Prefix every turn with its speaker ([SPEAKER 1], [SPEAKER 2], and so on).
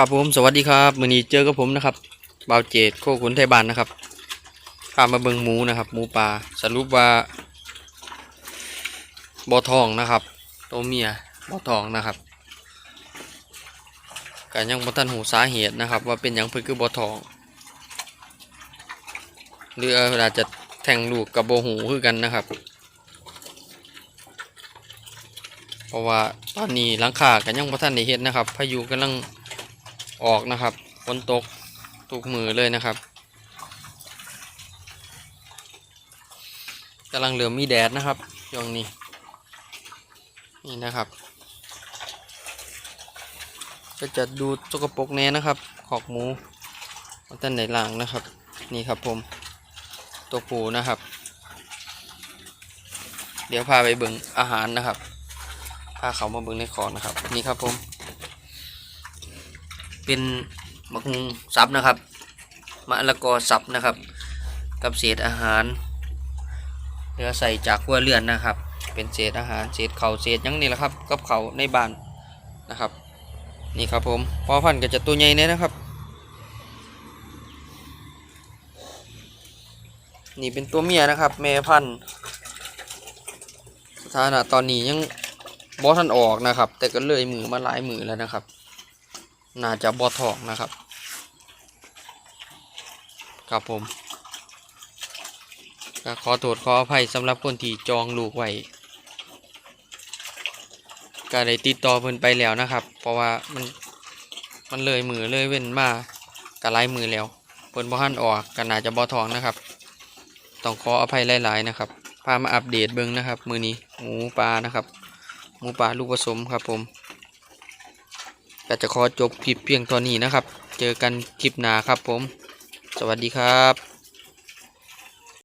[SPEAKER 1] ครับผมสวัสดีครับมือนี้เจอกับผมนะครับบ่าวเจดโคขุนไทยบ้านนะครับพามาเบิงหมูนะครับหมูป่าสรุปว่าบ่อทองนะครับตัวเมียบ่อทองนะครับก็ยังบ่ทันหูสาเหตุนะครับ ว่าเป็นหยังเพิ่นคือบ่อทอง หรืออาจจะแทงลูกกับโบหูคือกันนะครับ เพราะว่าตอนนี้หลังคาก็ยังบ่ทันได้เฮ็ดนะครับ พายุกำลัง ออกนะครับฝนตกทุกมือเลยนะครับกำลังเหลือมมีแดดนะครับช่วงนี้ นี่นะครับ ก็จะดูสกปรกแน่นะครับขอกหมูมันตันไหนหลังนะครับ นี่ครับผม ตัวปูนะครับ เดี๋ยวพาไปเบิ่งอาหารนะครับพาเขามาเบิ่งในคอนะครับ นี่ครับผม เป็นมะฮุงซับนะครับมะละกอซับนะครับ กับเศษอาหารเหลือใส่จากครัวเรือนนะครับ เป็นเศษอาหารเศษเขาเศษยังนี่แหละครับ กับเขาในบ้านนะครับ นี่ครับผมพอพันก็จะตัวใหญ่เนี่ยนะครับ นี่เป็นตัวเมียนะครับ แม่พันสถานะตอนนี้ยังบอทันออกนะครับ แต่ก็เลยมือมาหลายมือแล้วนะครับ น่าจะบอทองนะครับ ครับผมก็ขอโทษขออภัยสำหรับคนที่จองลูกไว้ก็ได้ติดต่อเพิ่นไปแล้วนะครับ เพราะว่ามันมันเลยมือเลยเว้นมาก็หลายมือแล้วเพิ่นบ่ทันออกก็น่าจะบ่ทองนะครับ ต้องขออภัยหลายๆนะครับพามาอัปเดตเบิ่งนะครับ มือนี้หมูปลานะครับ หมูปลาลูกผสมครับผม ก็จะขอจบคลิปเพียงเท่านี้นะครับ เจอกันคลิปหน้าครับผม สวัสดีครับ